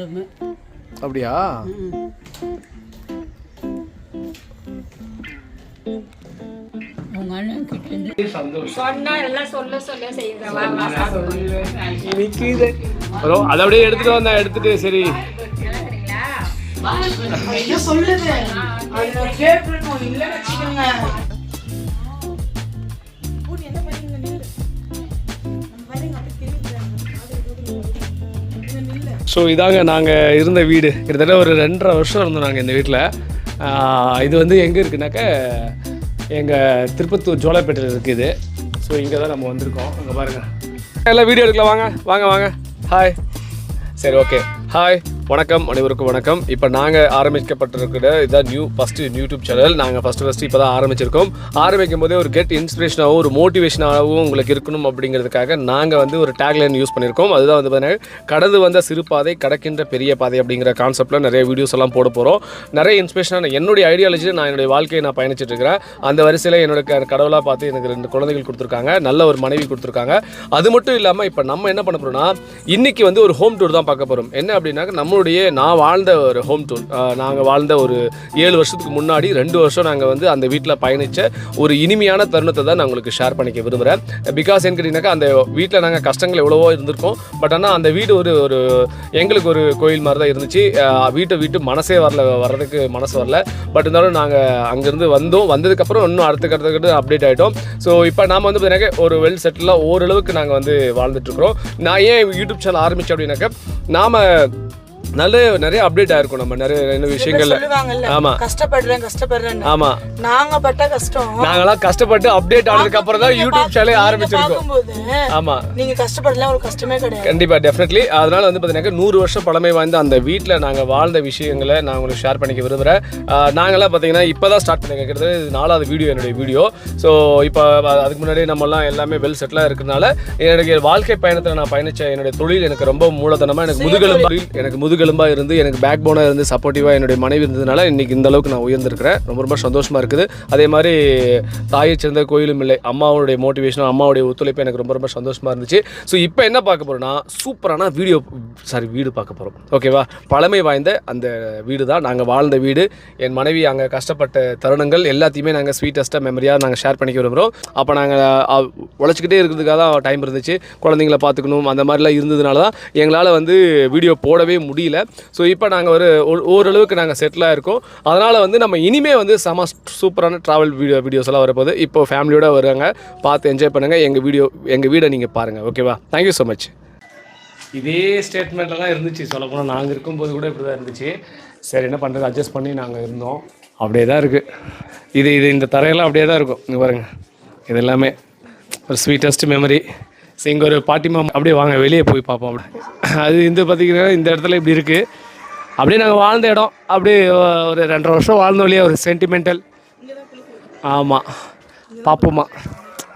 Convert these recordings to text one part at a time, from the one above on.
ரெண்டுமே அப்படியா? ம். உங்க அண்ணன் கிட்ட இருந்து சந்தோஷம் சொன்னா எல்லாம் சொல்ல சொல்ல செய்யுங்க. வா வா சாப்பிடுவோம். இன்னைக்கு இது ப்ரோ அதை அப்படியே எடுத்துட்டு வந்தேன் எடுத்துட்டு சரி. சொல்லுது? ஸோ இதாங்க நாங்கள் இருந்த வீடு. கிட்டத்தட்ட ஒரு ரெண்டரை வருஷம் இருந்தோம் நாங்கள் இந்த வீட்டில் இது வந்து எங்கே இருக்குனாக்க எங்கள் திருப்பத்தூர் ஜோலாப்பேட்டையில் இருக்குது ஸோ இங்கே தான் நம்ம வந்திருக்கோம். அங்கே பாருங்கள் எல்லாம் வீடியோ எடுக்கலாம் வாங்க வாங்க வாங்க. ஹாய் சரி ஓகே ஹாய் வணக்கம் அனைவருக்கும் வணக்கம். இப்போ நாங்கள் ஆரம்பிக்கப்பட்டிருக்கிற இதான் நியூ ஃபஸ்ட்டு யூடியூப் சேனல் நாங்கள் ஃபஸ்ட்டு ஃபஸ்ட்டு இப்போ தான் ஆரம்பிச்சிருக்கோம். ஆரம்பிக்கும் போதே ஒரு கெட் இன்ஸ்பிரேஷனாகவும் ஒரு மோட்டிவேஷனாகவும் உங்களுக்கு இருக்கணும் அப்படிங்கிறதுக்காக நாங்கள் வந்து ஒரு டேக்லைன் யூஸ் பண்ணியிருக்கோம். அதுதான் வந்து பார்த்தீங்கன்னா கடந்து வந்த சிறு பாதை கடக்கின்ற பெரிய பாதை அப்படிங்கிற கான்செப்ட்டில் நிறைய வீடியோஸ் எல்லாம் போட போகிறோம் நிறைய இன்ஸ்பிரேஷனான என்னுடைய ஐடியாலஜி நான் என்னுடைய வாழ்க்கையை நான் பயணிச்சிட்டு இருக்கிறேன். அந்த வரிசையில் என்னோட கடவுளாக பார்த்து எனக்கு ரெண்டு குழந்தைகள் கொடுத்துருக்காங்க நல்ல ஒரு மனைவி கொடுத்துருக்காங்க. அது மட்டும் இல்லாமல் இப்போ நம்ம என்ன பண்ண போகிறோம்னா இன்றைக்கி வந்து ஒரு ஹோம் டூர் தான் பார்க்க போகிறோம் என்ன அப்படின்னாக்க நம்மளுடைய நான் வாழ்ந்த ஒரு ஹோம் டூர் நாங்கள் வாழ்ந்த ஒரு ஏழு வருஷத்துக்கு முன்னாடி ரெண்டு வருஷம் நாங்கள் வந்து அந்த வீட்டில் பயணித்த ஒரு இனிமையான தருணத்தை தான் நான் உங்களுக்கு ஷேர் பண்ணிக்க விரும்புகிறேன் பிகாஸ் என்ன கேட்டிங்கனாக்கா அந்த வீட்டில் நாங்கள் கஷ்டங்கள் எவ்வளவோ இருந்திருக்கோம். பட் ஆனால் அந்த வீடு ஒரு ஒரு எங்களுக்கு ஒரு கோயில் மாதிரி தான் இருந்துச்சு. வீட்டை வீட்டு மனசே வரல வர்றதுக்கு மனசு வரல. பட் இருந்தாலும் நாங்கள் அங்கேருந்து வந்தோம். வந்ததுக்கப்புறம் இன்னும் அடுத்த கட்டத்துக்கு அப்டேட் ஆகிட்டோம் ஸோ இப்போ நாம் வந்து பார்த்தீங்கன்னா ஒரு வெல் செட்டிலாக ஓரளவுக்கு நாங்கள் வந்து வாழ்ந்துட்டுருக்குறோம் நான் ஏன் யூடியூப் சேனல் ஆரம்பித்தேன் அப்படின்னாக்கா நாம் நல்ல நிறைய அப்டேட் ஆயிருக்கும் நம்ம நிறைய நிறைய விஷயங்கள்ல. ஆமா. கஷ்டப்படுறேன் கஷ்டப்படுறேன்னு. ஆமாம் நாங்க பட்ட கஷ்டம். நாங்களாம் கஷ்டப்பட்டு அப்டேட் ஆனதுக்கு அப்புறம் தான் நீங்க யூடியூப் சேனலே நீங்க ஆரம்பிச்சிருக்கோம். ஆமாம் நீங்க கஷ்டப்படலாம் ஒரு கஷ்டமே கிடையாது. கண்டிப்பாக டெஃபினெட்லி அதனால் வந்து பார்த்தீங்கன்னா நூறு வருஷம் பழமை வாய்ந்த அந்த வீட்டில் நாங்கள் வாழ்ந்த விஷயங்களை நான் உங்களுக்கு ஷேர் பண்ணிக்க விரும்புகிறேன் நாங்களாம் பார்த்தீங்கன்னா இப்போ தான் ஸ்டார்ட் கிட்டத்தட்ட இது நாலாவது வீடியோ என்னுடைய வீடியோ. ஸோ இப்போ அதுக்கு முன்னாடி நம்மலாம் எல்லாமே வெல் செட்டிலாக இருக்கிறதுனால என்னுடைய வாழ்க்கை பயணத்தில் நான் பயணித்த என்னுடைய தொழில் எனக்கு ரொம்ப மூலதனமாக எனக்கு முதுகெலும்பா எனக்கு முதுகெலும்பாக இருந்து எனக்கு பேக் போனாக இருந்து சப்போர்ட்டிவாக என்னுடைய மனைவி இருந்ததுனால இன்னைக்கு இந்த அளவுக்கு நான் உயர்ந்திருக்கிறேன். ரொம்ப ரொம்ப சந்தோஷமாக இருக்குது. அதே மாதிரி தாயை சேர்ந்த கோயிலும் இல்லை. அம்மாவுடைய மோட்டிவேஷனும் அம்மாவுடைய ஒத்துழைப்பு எனக்கு ரொம்ப ரொம்ப சந்தோஷமாக இருந்துச்சு. ஸோ இப்போ என்ன பார்க்க போகிறோன்னா சூப்பரான வீடியோ சாரி வீடு பார்க்க போகிறோம் ஓகேவா பழமை வாய்ந்த அந்த வீடு தான். நாங்கள் வாழ்ந்த வீடு. என் மனைவி அங்கே கஷ்டப்பட்ட தருணங்கள் எல்லாத்தையுமே நாங்கள் ஸ்வீட்டஸ்ட்டாக மெமரியாக நாங்கள் ஷேர் பண்ணிக்க விரும்புகிறோம் அப்போ நாங்கள் உழைச்சிக்கிட்டே இருக்கிறதுக்காக தான் டைம் இருந்துச்சு. குழந்தைங்கள பார்த்துக்கணும் அந்த மாதிரிலாம் இருந்ததுனால தான் எங்களால் வந்து வீடியோ போடவே முடியல. ஸோ இப்போ நாங்கள் ஒரு ஓரளவுக்கு நாங்கள் செட்டிலாக இருக்கோம் அதனால் வந்து நம்ம இனிமே வந்து செம சூப்பரான ட்ராவல் வீடியோ வீடியோஸ் எல்லாம் வரப்போகுது. இப்போ ஃபேமிலியோடு வருவாங்க பார்த்து என்ஜாய் பண்ணுங்கள் எங்கள் வீடியோ எங்கள் வீடை நீங்கள் பாருங்கள் ஓகேவா தேங்க்யூ ஸோ மச் இதே ஸ்டேட்மெண்ட்டில் தான் இருந்துச்சு. சொல்லப்போனால் நாங்கள் இருக்கும்போது கூட இப்படி தான் இருந்துச்சு. சரி என்ன பண்ணுறது அட்ஜஸ்ட் பண்ணி நாங்கள் இருந்தோம். அப்படியே தான் இருக்குது இது இது இந்த தரையெல்லாம் அப்படியே தான் இருக்கும். இங்கே பாருங்கள் இது எல்லாமே ஒரு ஸ்வீட்டஸ்ட் மெமரி சரி இங்கே ஒரு பாட்டிமா அப்படியே வாங்க வெளியே போய் பார்ப்போம். அப்படி அது இந்த பார்த்தீங்கன்னா இந்த இடத்துல இப்படி இருக்குது அப்படியே நாங்கள் வாழ்ந்த இடம். அப்படியே ஒரு ரெண்டரை வருஷம் வாழ்ந்தோம் இல்லையா ஒரு சென்டிமெண்டல் ஆமாம் பார்ப்போமா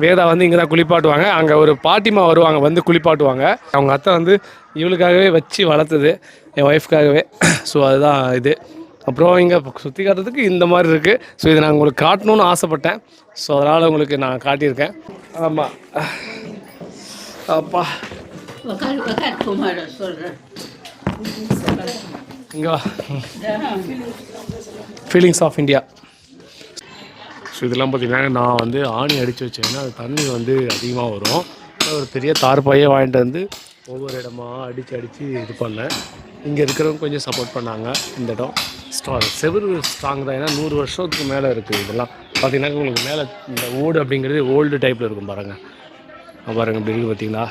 வேதா வந்து இங்கே தான் குளிப்பாட்டுவாங்க. அங்கே ஒரு பாட்டிமா வருவாங்க வந்து குளிப்பாட்டுவாங்க. அவங்க அத்தை வந்து இவளுக்காகவே வச்சு வளர்த்தது என் ஒய்ஃப்காகவே ஸோ அதுதான் இது. அப்புறம் இங்கே சுற்றி காட்டுறதுக்கு இந்த மாதிரி இருக்குது ஸோ இதை நான் உங்களுக்கு காட்டணும்னு ஆசைப்பட்டேன். ஸோ அதனால் உங்களுக்கு நான் காட்டியிருக்கேன். ஆமாம் அப்பா. உக்கார் உக்கார் குமார சொல்கிறேன் இங்கே ஃபீலிங்ஸ் ஆஃப் இந்தியா ஸோ இதெல்லாம் பார்த்தீங்கன்னா நான் வந்து ஆணி அடித்து வச்சேன்னா அது தண்ணி வந்து அதிகமாக வரும். ஒரு பெரிய தார்பாயே வாங்கிட்டு வந்து ஒவ்வொரு இடமா அடித்து அடித்து இது பண்ணேன். இங்கே இருக்கிறவங்க கொஞ்சம் சப்போர்ட் பண்ணாங்க இந்த இடம். ஸ்ட்ரா செவரு ஸ்ட்ராங் தான். ஏன்னா நூறு வருஷத்துக்கு மேலே இருக்குது இதெல்லாம். பார்த்தீங்கன்னா உங்களுக்கு மேலே இந்த ஓடு அப்படிங்கிறது ஓல்டு டைப்பில் இருக்கும் பாருங்கள் அங்க பாருங்க இப்படி இருக்குது பார்த்தீங்களா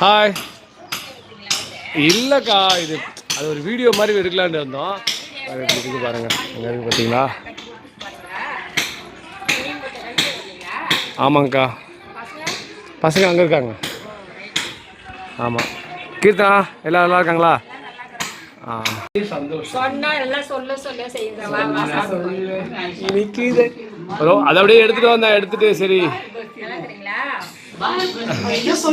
ஹாய் இல்லைக்கா இது அது ஒரு வீடியோ மாதிரி எடுக்கலான்னு இருந்தோம். இப்படி இருக்கு பாருங்க அங்கே இருக்கு பார்த்தீங்களா ஆமாங்கக்கா. பசங்க அங்கே இருக்காங்க. ஆமாம் கீர்த்தனா எல்லாம் நல்லா இருக்காங்களா. இன்னைக்கு அதை அப்படியே எடுத்துகிட்டு வந்தேன் எடுத்துகிட்டு சரி.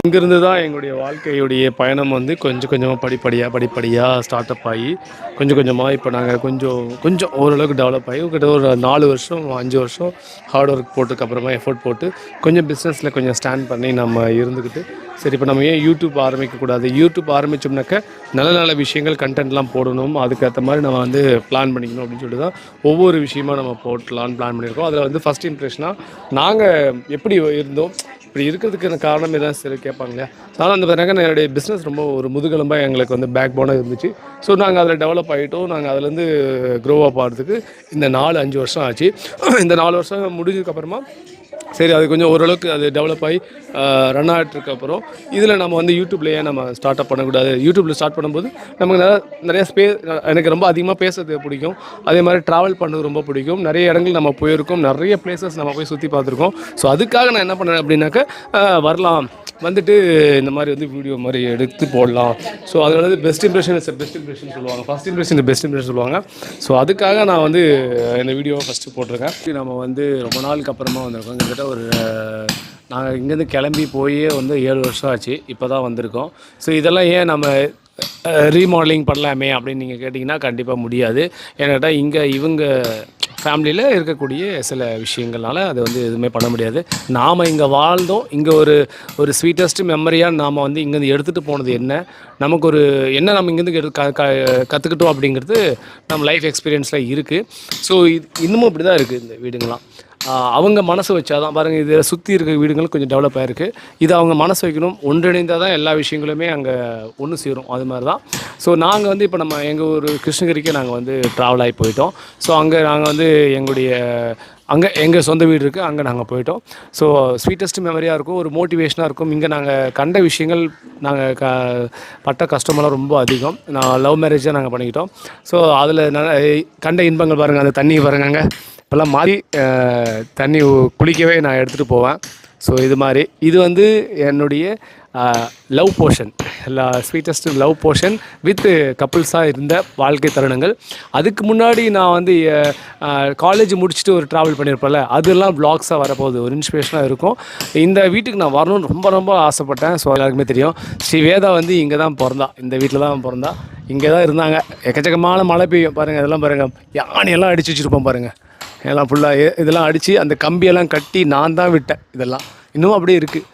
இங்கிருந்து தான் எங்களுடைய வாழ்க்கையுடைய பயணம் வந்து கொஞ்சம் கொஞ்சமாக படிப்படியாக படிப்படியாக ஸ்டார்ட் அப் ஆகி கொஞ்சம் கொஞ்சமாக இப்போ நாங்கள் கொஞ்சம் கொஞ்சம் ஓரளவுக்கு டெவலப் ஆகி கிட்ட ஒரு நாலு வருஷம் அஞ்சு வருஷம் ஹார்ட் ஒர்க் போட்டுக்கு அப்புறமா எஃபோர்ட் போட்டு கொஞ்சம் பிஸ்னஸில் கொஞ்சம் ஸ்டாண்ட் பண்ணி நம்ம இருந்துக்கிட்டு சரி இப்போ நம்ம ஏன் யூடியூப் ஆரம்பிக்கக்கூடாது யூடியூப் ஆரம்பித்தோம்னாக்க நல்ல நல்ல விஷயங்கள் கண்டென்ட்லாம் போடணும் அதுக்கேற்ற மாதிரி நம்ம வந்து பிளான் பண்ணிக்கணும் அப்படின்னு சொல்லிட்டு தான் ஒவ்வொரு விஷயமா நம்ம போட்டலான்னு பிளான் பண்ணியிருக்கோம். அதில் வந்து ஃபஸ்ட் இம்ப்ரெஷனாக நாங்கள் எப்படி இருந்தோம்? இப்படி இருக்கிறதுக்கு காரணம் எதாவது சில கேட்பாங்க இல்லையா அதனால் அந்த பார்த்தீங்கன்னா என்னுடைய பிஸ்னஸ் ரொம்ப ஒரு முதுகெலும்பாக எங்களுக்கு வந்து பேக் போனாக இருந்துச்சு. ஸோ நாங்கள் அதில் டெவலப் ஆகிட்டோம் நாங்கள் அதுலேருந்து க்ரோ அப் ஆகிறதுக்கு இந்த நாலு அஞ்சு வருஷம் ஆச்சு. இந்த நாலு வருஷம் முடிஞ்சதுக்கப்புறமா சரி அது கொஞ்சம் ஓரளவுக்கு அது டெவலப் ஆகி ரன் ஆகிட்டுருக்கு அப்புறம். இதில் நம்ம வந்து யூடியூப்லேயே நம்ம ஸ்டார்ட் அப் பண்ணக்கூடாது. யூடியூப்பில் ஸ்டார்ட் பண்ணும்போது நமக்கு நிறையா நிறைய ஸ்பே எனக்கு ரொம்ப அதிகமாக பேசுறது பிடிக்கும். அதே மாதிரி ட்ராவல் பண்ணுறது ரொம்ப பிடிக்கும். நிறைய இடங்கள் நம்ம போயிருக்கோம். நிறைய பிளேசஸ் நம்ம போய் சுற்றி பார்த்துருக்கோம். ஸோ அதுக்காக நான் என்ன பண்ணேன் அப்படின்னாக்க வரலாம். வந்துட்டு இந்த மாதிரி வந்து வீடியோ மாதிரி எடுத்து போடலாம். ஸோ அதில் வந்து best impression is best impression சொல்லுவாங்க. ஃபஸ்ட் இம்ப்ரெஷன் பெஸ்ட் இம்ப்ரெஷன் சொல்லுவாங்க. ஸோ அதுக்காக நான் வந்து இந்த வீடியோவை ஃபஸ்ட்டு போட்டிருக்கேன். நம்ம வந்து ரொம்ப நாளுக்கு அப்புறமா வந்திருக்கோம். கிட்டத்தட்ட ஒரு நாங்கள் இங்கேருந்து கிளம்பி போயே வந்து ஏழு வருஷம் ஆச்சு. இப்போ தான் வந்திருக்கோம். ஸோ இதெல்லாம் ஏன் நம்ம ரீமாடலிங் பண்ணலாமே அப்படின்னு நீங்கள் கேட்டிங்கன்னா கண்டிப்பாக முடியாது. ஏன்னாட்டா இங்கே இவங்க ஃபேமிலியில் இருக்கக்கூடிய சில விஷயங்கள்னால அதை வந்து எதுவுமே பண்ண முடியாது. நாம் இங்கே வாழ்ந்தோம். இங்கே ஒரு ஒரு ஸ்வீட்டஸ்ட் மெமரியாக நாம் வந்து இங்கேருந்து எடுத்துகிட்டு போனது என்ன? நமக்கு ஒரு என்ன நம்ம இங்கேருந்து எடு க க கற்றுக்கிட்டோம் அப்படிங்கிறது நம்ம லைஃப் எக்ஸ்பீரியன்ஸில் இருக்குது ஸோ இது இன்னமும் இப்படி தான் இருக்குது இந்த வீடுங்களாம் அவங்க மனசு வச்சாதான். பாருங்கள் இதை சுற்றி இருக்க வீடுகளும் கொஞ்சம் டெவலப் ஆகிருக்கு இது அவங்க மனசு வைக்கணும். ஒன்றிணைந்தால் தான் எல்லா விஷயங்களுமே அங்கே ஒன்று சேரும். அது மாதிரி தான் ஸோ நாங்கள் வந்து இப்போ நம்ம எங்கள் ஒரு கிருஷ்ணகிரிக்கு நாங்கள் வந்து ட்ராவல் ஆகி போயிட்டோம். ஸோ அங்கே நாங்கள் வந்து எங்களுடைய அங்கே எங்கள் சொந்த வீடு இருக்குது அங்கே நாங்கள் போயிட்டோம். ஸோ ஸ்வீட்டஸ்ட் மெமரியாக இருக்கும் ஒரு மோட்டிவேஷனாக இருக்கும். இங்கே நாங்கள் கண்ட விஷயங்கள் நாங்கள் க பட்ட கஷ்டமெல்லாம் ரொம்ப அதிகம். நான் லவ் மேரேஜாக நாங்கள் பண்ணிக்கிட்டோம். ஸோ அதில் கண்ட இன்பங்கள் பாருங்கள் அந்த தண்ணி பாருங்க இப்போல்லாம் மாறி தண்ணி குளிக்கவே நான் எடுத்துகிட்டு போவேன். ஸோ இது மாதிரி. இது வந்து என்னுடைய லவ் போர்ஷன் எல்லா ஸ்வீட்டஸ்ட் லவ் போர்ஷன் வித் கப்புள்ஸாக இருந்த வாழ்க்கை தருணங்கள். அதுக்கு முன்னாடி நான் வந்து காலேஜ் முடிச்சுட்டு ஒரு ட்ராவல் பண்ணியிருப்பேன்ல அதெல்லாம் பிளாக்ஸாக வரப்போகுது. ஒரு இன்ஸ்பிரேஷனாக இருக்கும். இந்த வீட்டுக்கு நான் வரணும்னு ரொம்ப ரொம்ப ஆசைப்பட்டேன். ஸோ எல்லாருக்குமே தெரியும். ஸ்ரீ வேதா வந்து இங்கே தான் பிறந்தா. இந்த வீட்டில் தான் பிறந்தா. இங்கே தான் இருந்தாங்க. எக்கச்சக்கமான மழை பெய்யும் பாருங்கள் இதெல்லாம் பாருங்கள் யானையெல்லாம் அடிச்சு வச்சுருப்போம் பாருங்கள் எல்லாம் ஃபுல்லாக இதெல்லாம் அடித்து அந்த கம்பியெல்லாம் கட்டி நான் தான் விட்டேன். இதெல்லாம். இன்னும் அப்படியே இருக்குது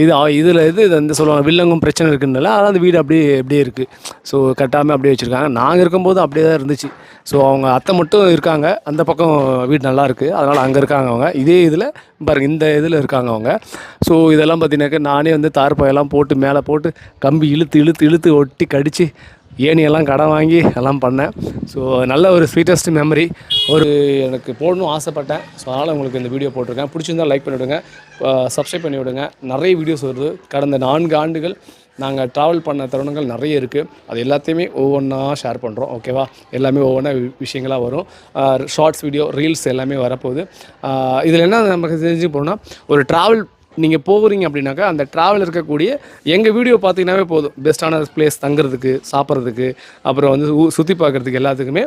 இது இதில் இது இது வந்து சொல்லுவாங்க வில்லங்கும் பிரச்சனை இருக்குன்னால அதனால் அந்த வீடு அப்படியே அப்படியே இருக்குது ஸோ கட்டாமல் அப்படியே வச்சுருக்காங்க. நாங்கள் இருக்கும்போது அப்படியே தான் இருந்துச்சு. ஸோ அவங்க அத்தை மட்டும் இருக்காங்க. அந்த பக்கம் வீடு நல்லா இருக்குது அதனால் அங்கே இருக்காங்க அவங்க. இதே இதில் பாருங்க இந்த இதில் இருக்காங்க அவங்க. ஸோ இதெல்லாம் பார்த்தீங்கன்னாக்க நானே வந்து தார்பாயெல்லாம் போட்டு மேலே போட்டு கம்பி இழுத்து இழுத்து இழுத்து ஒட்டி கடித்து ஏனியெல்லாம் கடன் வாங்கி எல்லாம் பண்ணேன். ஸோ நல்ல ஒரு ஸ்வீட்டஸ்ட் மெமரி ஒரு எனக்கு போடணும் ஆசைப்பட்டேன். ஸோ அதனால் உங்களுக்கு இந்த வீடியோ போட்டிருக்கேன். பிடிச்சிருந்தா லைக் பண்ணி விடுங்க சப்ஸ்கிரைப் பண்ணி விடுங்க நிறைய வீடியோஸ் வருது. கடந்த நான்கு ஆண்டுகள் நாங்கள் ட்ராவல் பண்ண தருணங்கள் நிறைய இருக்குது அது எல்லாத்தையுமே ஒவ்வொன்றா ஷேர் பண்ணுறோம் ஓகேவா எல்லாமே ஒவ்வொன்றா விஷயங்களாக வரும். ஷார்ட்ஸ் வீடியோ ரீல்ஸ் எல்லாமே வரப்போகுது. இதில் என்ன நமக்கு தெரிஞ்சு போனால் ஒரு ட்ராவல் நீங்கள் போகிறீங்க அப்படின்னாக்கா அந்த ட்ராவல் இருக்கக்கூடிய எங்கள் வீடியோ பார்த்தீங்கன்னாவே போதும். பெஸ்ட்டான பிளேஸ் தங்குறதுக்கு சாப்பிட்றதுக்கு அப்புறம் வந்து ஊ- சுற்றி பார்க்குறதுக்கு எல்லாத்துக்குமே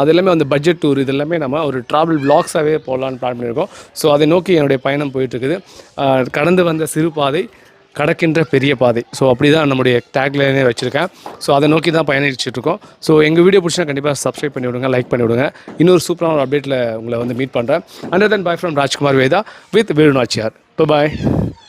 அது எல்லாமே வந்து பட்ஜெட் டூர் இது எல்லாமே நம்ம ஒரு ட்ராவல் vlogs-ஆவே பிளான் பண்ணியிருக்கோம். ஸோ அதை நோக்கி என்னுடைய பயணம் போயிட்டுருக்குது. கடந்து வந்த சிறு பாதை கடக்கின்ற பெரிய பாதை. ஸோ அப்படி தான் நம்முடைய டேக்லைனே வச்சுருக்கேன். ஸோ அதை நோக்கி தான் பயணிச்சுட்டு இருக்கோம் ஸோ எங்கள் வீடியோ பிடிச்சா கண்டிப்பாக சப்ஸ்கிரைப் பண்ணி விடுங்க லைக் பண்ணி விடுங்க இன்னொரு சூப்பரான ஒரு அப்டேட்டில் உங்களை வந்து மீட் பண்ணுறேன் until then bye from Rajkumar Veda with Velunachiyar. Bye